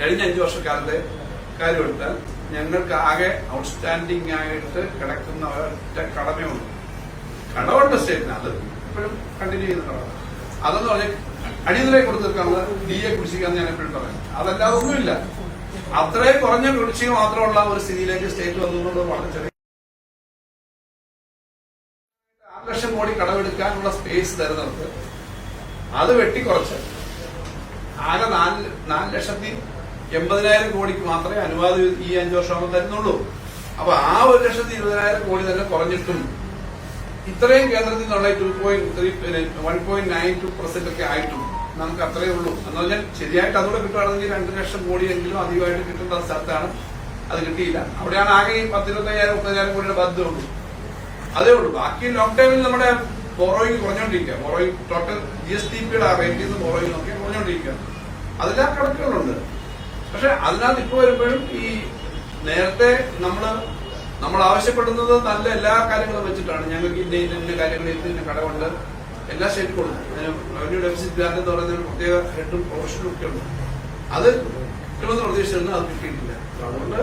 കഴിഞ്ഞ അഞ്ചു വർഷക്കാലത്തെ കാര്യം എടുത്താൽ ഞങ്ങൾക്ക് ആകെ ഔട്ട്സ്റ്റാൻഡിംഗ് ആയിട്ട് കിടക്കുന്ന ഒരൊറ്റ കടമയുണ്ട് കടമുണ്ട് സ്റ്റേറ്റിന് അത് ഇപ്പോഴും കണ്ടിന്യൂ ചെയ്യുന്ന കടമ. അതെന്ന് പറഞ്ഞാൽ അടിയന്തരമായി കൊടുത്തിരിക്കാനുള്ള ഡി എ കുടിശ്ശിക ഞാൻ എപ്പോഴും പറയാം. അതല്ലാതെ ഒന്നുമില്ല. അത്രയും കുറഞ്ഞ കുടിശ്ശിക മാത്രമുള്ള ഒരു സ്ഥിതിയിലേക്ക് സ്റ്റേറ്റ് വന്നു എന്നുള്ളത് വളരെ ചെറിയ ആറ് ലക്ഷം കോടി കടമെടുക്കാനുള്ള സ്പേസ് തരുന്നത് അത് വെട്ടിക്കുറച്ച് ആകെ നാല് നാല് ലക്ഷത്തി എൺപതിനായിരം കോടിക്ക് മാത്രമേ അനുവാദം ഈ അഞ്ചു വർഷമാകുമ്പോൾ തരുന്നുള്ളൂ. അപ്പൊ ആ ഒരു ലക്ഷത്തി ഇരുപതിനായിരം കോടി തന്നെ കുറഞ്ഞിട്ടും ഇത്രയും കേന്ദ്രത്തിൽ നിന്നുള്ള two point three one point nine two percent ഒക്കെ ആയിട്ടും നമുക്ക് അത്രയേ ഉള്ളൂ. എന്ന് പറഞ്ഞാൽ ശരിയായിട്ട് അതുകൂടെ കിട്ടുകയാണെങ്കിൽ രണ്ട് ലക്ഷം കോടിയെങ്കിലും അധികമായിട്ട് കിട്ടുന്ന സ്ഥലത്താണ് അത് കിട്ടിയില്ല. അവിടെയാണ് ആകെ ഈ പത്തിരുപത്തയ്യായിരം മുപ്പതിനായിരം കോടിയുടെ ബദ്ധമുള്ളൂ അതേ ഉള്ളൂ. ബാക്കി ലോക്ക്ഡൌണിൽ നമ്മുടെ borrowing കുറഞ്ഞോണ്ടിരിക്കുക borrowing total G S T പിയുടെ റേറ്റിൽ നിന്ന് ബോറോയിങ് നോക്കി കുറഞ്ഞോണ്ടിരിക്കുക അതെല്ലാം കണക്കുകളുണ്ട്. പക്ഷെ അതിനകത്ത് ഇപ്പൊ വരുമ്പോഴും ഈ നേരത്തെ നമ്മൾ നമ്മൾ ആവശ്യപ്പെടുന്നത് നല്ല എല്ലാ കാര്യങ്ങളും വെച്ചിട്ടാണ്. ഞങ്ങൾക്ക് ഇന്ന ഇന്ന കാര്യങ്ങളിൽ കാര്യങ്ങൾ ഇന്ന ഇന്ന കടമുണ്ട്. എല്ലാ സ്റ്റേറ്റ് കൊടുക്കും അതിന് റവന്യൂ ഡെഫിസിറ്റ് ബാങ്ക് എന്ന് പറയുന്ന പ്രത്യേക ഹെഡും പ്രൊഫഷനും ഒക്കെ ഉണ്ട്. അത് കിട്ടുമെന്ന് പ്രതീക്ഷിച്ചിരുന്നു അത് കിട്ടിയിട്ടില്ല. അതുകൊണ്ട്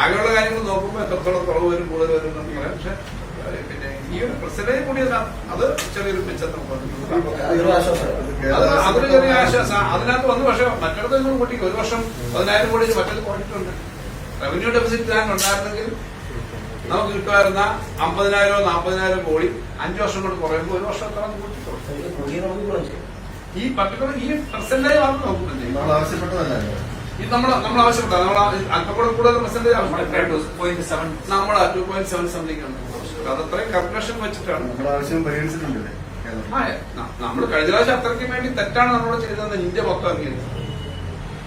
ആകെയുള്ള കാര്യങ്ങൾ നോക്കുമ്പോൾ എത്രത്തോളം കുറവ് വരും കൂടുതൽ വരും എന്നൊക്കെ പക്ഷെ ഈ ഒരു കൂടിയതാണ് അത് ചെറിയൊരു മെച്ചം. അത് അതൊരു ചെറിയ ആശ്വാസം. അതിനകത്ത് വന്നു പക്ഷെ മറ്റിടത്ത് നിങ്ങൾ കൂട്ടിക്കും ഒരു വർഷം പതിനായിരം കോടി മറ്റൊരു കുറഞ്ഞിട്ടുണ്ട്. റവന്യൂ ഡെഫിസിറ്റ് പ്ലാൻ ഉണ്ടായിരുന്നെങ്കിൽ നമുക്ക് കിട്ടുമായിരുന്ന അമ്പതിനായിരോ നാൽപ്പതിനായിരം കോടി അഞ്ചു വർഷം കൊണ്ട് കുറയുമ്പോൾ ഒരു വർഷം എത്ര. ഈ പർട്ടിക്കുലർ ഈ പെർസെന്റേജ് മാത്രം നോക്കുന്നുണ്ട്. ഇത് നമ്മൾ നമ്മൾ ആവശ്യപ്പെട്ട നമ്മൾ അല്പം കൂടെ കൂടുതൽ പെർസെന്റേജ് ആവശ്യപ്പെട്ടു നമ്മൾ ടു പോയിന്റ് സെവൻ സംതിങ് ആണ്. അത് അത്രയും കാൽക്കുലേഷൻ വെച്ചിട്ടാണ് നമ്മൾ ആവശ്യം പരിഗണിച്ചിട്ടുണ്ടല്ലേ നമ്മൾ കഴിഞ്ഞ പ്രാവശ്യം അത്രയ്ക്ക് വേണ്ടി തെറ്റാണ് നമ്മളോട് ചെയ്തതെന്ന് ഇന്ത്യ മൊത്തം അംഗീകരിച്ചത്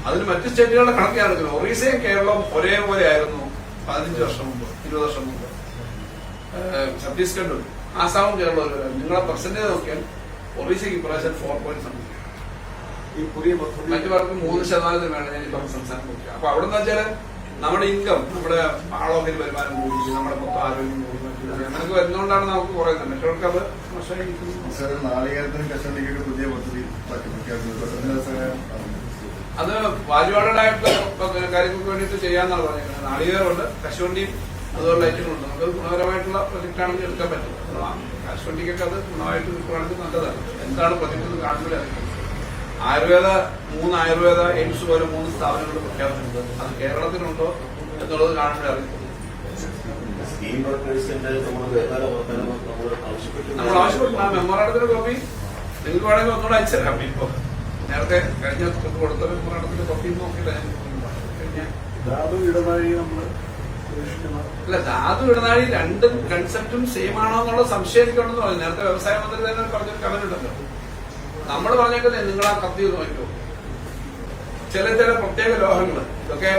അതിന് മറ്റു സ്റ്റേറ്റുകളുടെ കണക്കാണ് ഒറീസയും കേരളവും ഒരേപോലെ ആയിരുന്നു പതിനഞ്ച് വർഷം മുമ്പ് ഇരുപത് വർഷം മുമ്പ്. ഛത്തീസ്ഗഡും ആസാമും കേരളവും. നിങ്ങളെ പെർസെന്റേജ് നോക്കിയാൽ ഒറീസയ്ക്ക് ഇപ്രാവശ്യം ഫോർ പോയിന്റ് സംതിങ് ഈ പുതിയ മറ്റു പേർക്ക് മൂന്ന് ശതമാനത്തിന് വേണം ഞാൻ ഇപ്പം സംസാരം നോക്കുക അപ്പൊ അവിടെ നിന്ന് വെച്ചാൽ നമ്മുടെ ഇൻകം നമ്മുടെ ആളോഹരി വരുമാനം കൂടി നമ്മുടെ മൊത്തം ആരോഗ്യം കൂടി മറ്റു അങ്ങനെയൊക്കെ വരുന്നതുകൊണ്ടാണ് നമുക്ക് കുറയുന്നത് മറ്റവർക്ക് അത് നാളികേരത്തിനും പുതിയ പദ്ധതി അത് വാല്യുവാഡായിട്ടുള്ള കാര്യങ്ങൾക്ക് വേണ്ടിയിട്ട് ചെയ്യാന്നാണ് പറഞ്ഞിരിക്കുന്നത്. നാളികേരമുണ്ട് കശുവണ്ടിയും അതുപോലെ ഉണ്ട്. നമുക്ക് ഗുണകരമായിട്ടുള്ള പ്രൊജക്റ്റ് ആണെങ്കിൽ എടുക്കാൻ പറ്റും. കശുവണ്ടിക്കൊക്കെ അത് ഗുണമായിട്ട് നിൽക്കുകയാണെങ്കിൽ നല്ലതാണ്. എന്താണ് പ്രൊജക്റ്റ് എന്ന് കാണുമ്പോൾ അറിയാം ആയുർവേദ മൂന്ന് ആയുർവേദ എയിംസ് പോലെ മൂന്ന് സ്ഥാപനങ്ങൾ പ്രഖ്യാപിച്ചിട്ടുണ്ട് അത് കേരളത്തിലുണ്ടോ എന്നുള്ളത് കാണേണ്ട അറിയാം സ്കീം വർക്കേഴ്സിന്റെ നമ്മൾ ആവശ്യപ്പെട്ടു. ആ മെമ്മോറാണ്ടത്തിന്റെ കോപ്പി നിങ്ങൾക്ക് വേണമെങ്കിൽ ഒന്നുകൂടെ അയച്ചുതരാം ഇപ്പൊ നേരത്തെ കഴിഞ്ഞ കൊടുത്ത മെമ്മോറാണ്ടത്തിന്റെ കോപ്പി നോക്കിയില്ല അല്ല ധാതു ഇടനാഴി രണ്ടും കൺസെപ്റ്റും സെയിം ആണോ എന്നുള്ള സംശയം എനിക്കുണ്ടെന്ന് പറഞ്ഞു. നേരത്തെ വ്യവസായ മന്ത്രി തന്നെ പറഞ്ഞൊരു കമന്റ് ഉണ്ടല്ലോ. നമ്മൾ പറഞ്ഞേക്കല്ലേ നിങ്ങൾ ആ കത്തി ഒന്ന് നോക്കൂ ചില ചില പ്രത്യേക ലോഹങ്ങൾ ഇതൊക്കെ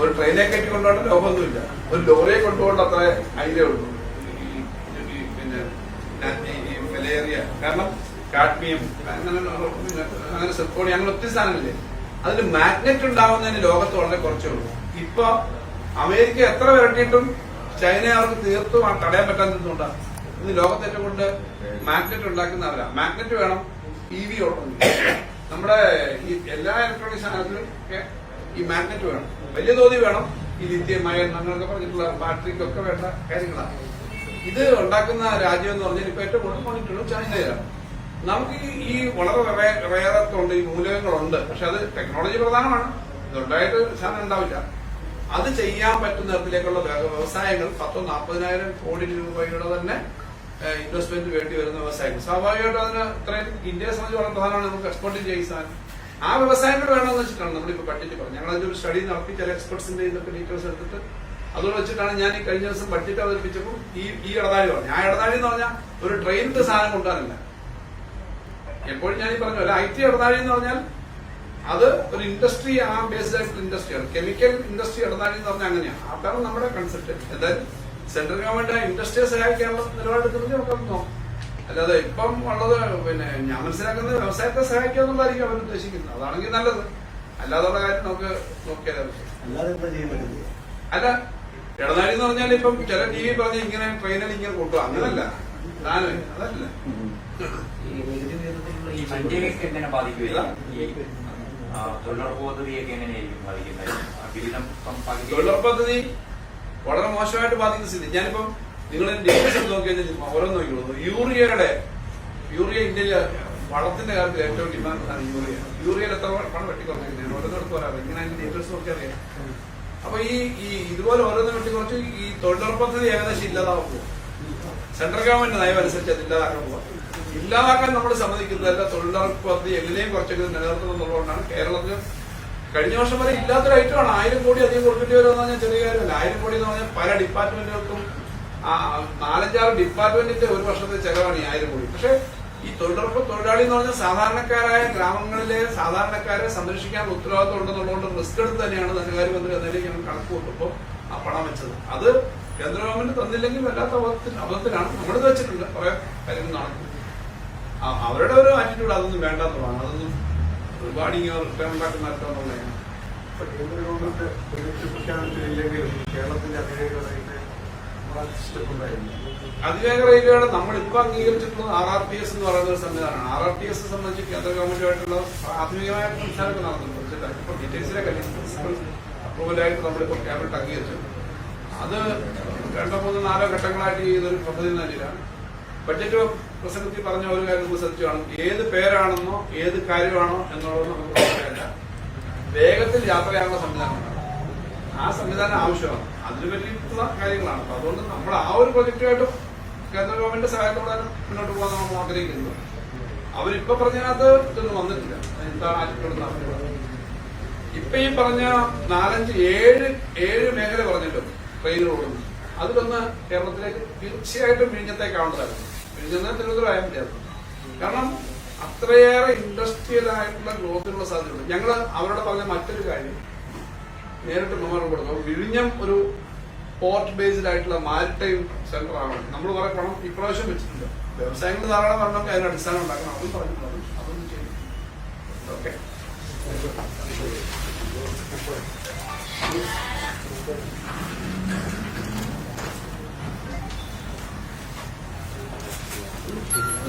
ഒരു ട്രെയിനെ കയറ്റി കൊണ്ടുപോകേണ്ട ലോഹമൊന്നുമില്ല. ഒരു ലോറിയെ കൊണ്ടുപോകേണ്ട അത്ര ഐഡിയ ഉള്ളൂ. പിന്നെ കാരണം കാഡ്മിയം അങ്ങനെ അങ്ങനെ സിർക്കോണി അങ്ങനെ ഒത്തിരി സാധനമില്ലേ? അതിന് മാഗ്നറ്റ് ഉണ്ടാവുന്നതിന് ലോകത്ത് വളരെ കുറച്ചേ ഉള്ളൂ. ഇപ്പൊ അമേരിക്ക എത്ര വരട്ടിയിട്ടും ചൈനയെ അവർക്ക് തീർത്തും തടയാൻ പറ്റാത്തതുകൊണ്ടാണ് ഇന്ന് ലോകത്ത് ഏറ്റവും കൊണ്ട് മാഗ്നറ്റ് ഉണ്ടാക്കുന്നവരാ. മാഗ്നറ്റ് വേണം ഇ വി നമ്മുടെ ഈ എല്ലാ ഇലക്ട്രോണിക് സാധനത്തിലും ഈ മാഗ്നറ്റ് വേണം. വലിയ തോതിൽ വേണം. ഈ ലിത്യം അയൺ അങ്ങനെയൊക്കെ പറഞ്ഞിട്ടുള്ള ബാറ്ററിക്കൊക്കെ വേണ്ട കാര്യങ്ങളാണ്. ഇത് ഉണ്ടാക്കുന്ന രാജ്യം എന്ന് പറഞ്ഞാൽ ഇപ്പൊ ഏറ്റവും കൂടുതൽ പറഞ്ഞിട്ടുള്ളത് ചൈനയിലാണ്. നമുക്ക് ഈ വളരെ റേറത്തുണ്ട് ഈ മൂലകങ്ങളുണ്ട്. പക്ഷെ അത് ടെക്നോളജി പ്രധാനമാണ്. ഇതുണ്ടായിട്ട് സാധനം ഉണ്ടാവില്ല. അത് ചെയ്യാൻ പറ്റുന്ന തരത്തിലേക്കുള്ള വ്യ- വ്യവസായങ്ങൾ പത്തോ നാൽപ്പതിനായിരം കോടി രൂപയുടെ തന്നെ ഇൻവെസ്റ്റ്മെന്റ് വേണ്ടി വരുന്ന വ്യവസായങ്ങൾ. സ്വാഭാവികമായിട്ടും അതിന് ഇത്രയും ഇന്ത്യയെ സംബന്ധിച്ച് വളരെ പ്രധാനമാണ് നമുക്ക് എക്സ്പോർട്ട് സാധനം ആ വ്യവസായങ്ങൾ വേണമെന്ന് വെച്ചിട്ടാണ് നമ്മളിപ്പോ ബഡ്ജറ്റ് പറഞ്ഞത്. ഞങ്ങൾ അതിന്റെ ഒരു സ്റ്റഡി നടത്തി ചില എക്സ്പെർട്സിന്റെ ഇതൊക്കെ ഡീറ്റെയിൽസ് എടുത്തിട്ട് അതുകൊണ്ട് വെച്ചിട്ടാണ് ഞാൻ ഈ കഴിഞ്ഞ ദിവസം ബഡ്ജറ്റ് അവതരിപ്പിച്ചപ്പോൾ ഈ ഈ ഇടതാഴി പറഞ്ഞു. ആ ഇടതാഴി എന്ന് പറഞ്ഞാൽ ഒരു ട്രെയിനിന്റെ സാധനം കൊണ്ടുവരാനല്ല. എപ്പോഴും ഞാൻ ഈ പറഞ്ഞു ഐ ടി ഇടതാഴി എന്ന് പറഞ്ഞാൽ അത് ഒരു ഇൻഡസ്ട്രി ആ ബേസ്ഡ് ആയിട്ടുള്ള ഇൻഡസ്ട്രിയാണ് കെമിക്കൽ ഇൻഡസ്ട്രി ഇടതാഴി എന്ന് പറഞ്ഞാൽ അങ്ങനെയാണ്. അതാണ് നമ്മുടെ കൺസെപ്റ്റ് എന്തായാലും സെൻട്രൽ ഗവൺമെന്റ് ഇൻഡസ്ട്രിയെ സഹായിക്കാനുള്ള നിലപാടെടുക്കുന്നത് നമുക്ക് നോക്കാം. അല്ലാതെ ഇപ്പം ഉള്ളത് പിന്നെ ഞാൻ മനസ്സിലാക്കുന്നത് വ്യവസായത്തെ സഹായിക്കുക എന്നുള്ളതായിരിക്കും അവർ ഉദ്ദേശിക്കുന്നത്. അതാണെങ്കിൽ നല്ലത്. അല്ലാതുള്ള കാര്യം നമുക്ക് നോക്കിയാലേ അല്ല ഇടനാഴി എന്ന് പറഞ്ഞാൽ ഇപ്പം ചില ടി വി പറഞ്ഞ് ഇങ്ങനെ ട്രെയിനിൽ ഇങ്ങനെ കൂട്ടുക. അങ്ങനല്ല. അതല്ല. ഈ എങ്ങനെ ബാധിക്കില്ല പദ്ധതിയൊക്കെ എങ്ങനെയായിരിക്കും ബാധിക്കുന്നത്? തൊഴിലുറപ്പ് പദ്ധതി വളരെ മോശമായിട്ട് ബാധിക്കുന്ന സ്ഥിതി. ഞാനിപ്പം നിങ്ങൾ ഡീറ്റെയിൽസ് നോക്കി കഴിഞ്ഞാൽ ഓരോന്ന് നോക്കിയുള്ളൂ യൂറിയയുടെ യൂറിയ ഇന്ത്യയിൽ വളത്തിന്റെ കാര്യത്തിൽ ഏറ്റവും ഡിമാൻഡ് ആണ് യൂറിയ. യൂറിയയിൽ എത്ര പണം വെട്ടിക്കുറഞ്ഞിരിക്കുന്നത് ഓരോന്നിടത്ത് പറയാറ് ഇങ്ങനെ അതിന്റെ ഡീറ്റെയിൽസ് നോക്കിയറിയാം. അപ്പൊ ഈ ഈ ഇതുപോലെ ഓരോന്നും വെട്ടിക്കുറച്ച് ഈ തൊഴിലുറപ്പ് പദ്ധതി ഏകദേശം ഇല്ലാതാവുമ്പോൾ സെൻട്രൽ ഗവൺമെന്റ് നയം അനുസരിച്ച് അത് ഇല്ലാതാക്കാൻ പോവാം. ഇല്ലാതാക്കാൻ നമ്മൾ സമ്മതിക്കുന്നതല്ല തൊഴിലുറപ്പ് പദ്ധതി എങ്ങനെയും കുറച്ചെങ്കിലും നിലനിർത്തുന്നുള്ളതുകൊണ്ടാണ് കേരളത്തിൽ കഴിഞ്ഞ വർഷം വരെ ഇല്ലാത്തൊരു ഐറ്റമാണ് ആയിരം കോടി അധികം കൊടുക്കേണ്ടി വരുമെന്ന് പറഞ്ഞാൽ ചെറിയ കാര്യമല്ല. ആയിരം കോടി എന്ന് പറഞ്ഞാൽ പല ഡിപ്പാർട്ട്മെന്റുകൾക്കും നാലഞ്ചാറ് ഡിപ്പാർട്ട്മെന്റിന്റെ ഒരു വർഷത്തെ ചെലവാണ് ഈ ആയിരം കോടി. പക്ഷേ ഈ തൊഴിലുറപ്പ് തൊഴിലാളി എന്ന് പറഞ്ഞാൽ സാധാരണക്കാരായ ഗ്രാമങ്ങളിലെ സാധാരണക്കാരെ സംരക്ഷിക്കാൻ ഉത്തരവാദിത്വം ഉണ്ടെന്നുള്ളതുകൊണ്ട് റിസ്ക് എടുത്ത് തന്നെയാണ് ധനകാര്യ മന്ത്രി അതിലേക്ക് ഞങ്ങൾ കണക്ക് കൂട്ടുമ്പോൾ ആ പണം വെച്ചത്. അത് കേന്ദ്ര ഗവൺമെന്റ് തന്നില്ലെങ്കിൽ വല്ലാത്ത അബദ്ധത്തിൽ അബദ്ധത്തിലാണ്. നമ്മളിത് വെച്ചിട്ടുണ്ട്. കുറെ കാര്യങ്ങൾ നടക്കുന്നത് അവരുടെ ഒരു ആറ്റിറ്റ്യൂഡ് അതൊന്നും വേണ്ടാത്തതാണ് അതൊന്നും ഒരുപാട് ഇങ്ങനെ റിട്ടേൺ ഉണ്ടാക്കി നടത്താന്നുള്ളതാണ് ഇപ്പൊ കേന്ദ്ര ഗവൺമെന്റ് ഇല്ലെങ്കിലും കേരളത്തിന്റെ അതിവേഗ ഉണ്ടായിരുന്നു അതിവേഗ റെയിൽവേയുടെ നമ്മൾ അംഗീകരിച്ചിട്ടുള്ളത് ആർ ആർ ടി എസ് എന്ന് പറയുന്ന ഒരു സംവിധാനമാണ്. ആർ ആർ ടി എസ് സംബന്ധിച്ച് കേന്ദ്ര ഗവൺമെന്റുമായിട്ടുള്ള പ്രാഥമികമായ സംസാരമൊക്കെ നടത്തുന്നുണ്ട്. ഇപ്പൊ ഡീറ്റെയിൽസിലേക്ക് പ്രിൻസിപ്പൽ അപ്രൂവലായിട്ട് നമ്മളിപ്പോൾ ക്യാബിനറ്റ് അംഗീകരിച്ചു അത് രണ്ടോ മൂന്നോ നാലോ ഘട്ടങ്ങളായിട്ട് ഒരു പദ്ധതി നൽകിയാണ് ബഡ്ജറ്റ് പ്രസംഗത്തിൽ പറഞ്ഞ ഒരു കാര്യം ശ്രദ്ധിച്ചാണ് ഏത് പേരാണെന്നോ ഏത് കാര്യമാണോ എന്നുള്ളത് നമുക്ക് പറയാനില്ല. വേഗത്തിൽ യാത്രയാകുന്ന സംവിധാനമാണ് ആ സംവിധാനം ആവശ്യമാണ്. അതിന് പറ്റിയിട്ടുള്ള കാര്യങ്ങളാണ്. അപ്പൊ അതുകൊണ്ട് നമ്മൾ ആ ഒരു പ്രൊജക്റ്റുമായിട്ടും കേന്ദ്ര ഗവൺമെന്റ് സഹായത്തോടെ മുന്നോട്ട് പോകാൻ നമ്മൾ ആഗ്രഹിക്കുന്നത്. അവരിപ്പൊ പറഞ്ഞതിനകത്ത് ഇതൊന്നും വന്നിട്ടില്ല. എന്താ ആറ്റിപ്പെടുന്ന ഇപ്പൊ ഈ പറഞ്ഞ നാലഞ്ച് ഏഴ് ഏഴ് മേഖല പറഞ്ഞല്ലോ ട്രെയിനുകൾ ഓടുന്നു അതിലൊന്ന് കേരളത്തിലേക്ക് തീർച്ചയായിട്ടും വിഴിഞ്ഞത്തേക്കാവേണ്ടതായിരുന്നു. വിഴിഞ്ഞത്തെ തിരുവനന്തപുരം മതിയായിരുന്നു കാരണം അത്രയേറെ ഇൻഡസ്ട്രിയൽ ആയിട്ടുള്ള ഗ്രോത്തിനുള്ള സാധ്യതയുണ്ട്. ഞങ്ങൾ അവരോട് പറഞ്ഞ മറ്റൊരു കാര്യം നേരിട്ട് മെമ്മോറിയൽ കൊടുത്തു വിഴിഞ്ഞം ഒരു പോർട്ട് ബേസ്ഡ് ആയിട്ടുള്ള മാരിടൈം സെന്റർ ആണ്. നമ്മൾ കുറെ പണം ഇപ്രാവശ്യം വെച്ചിട്ടുണ്ട്. വ്യവസായങ്ങൾ ധാരാളം പറഞ്ഞു അതിന് അടിസ്ഥാനം ഉണ്ടാക്കണം. അതും പറഞ്ഞിട്ടുണ്ട് അതൊന്നും ചെയ്യും okay.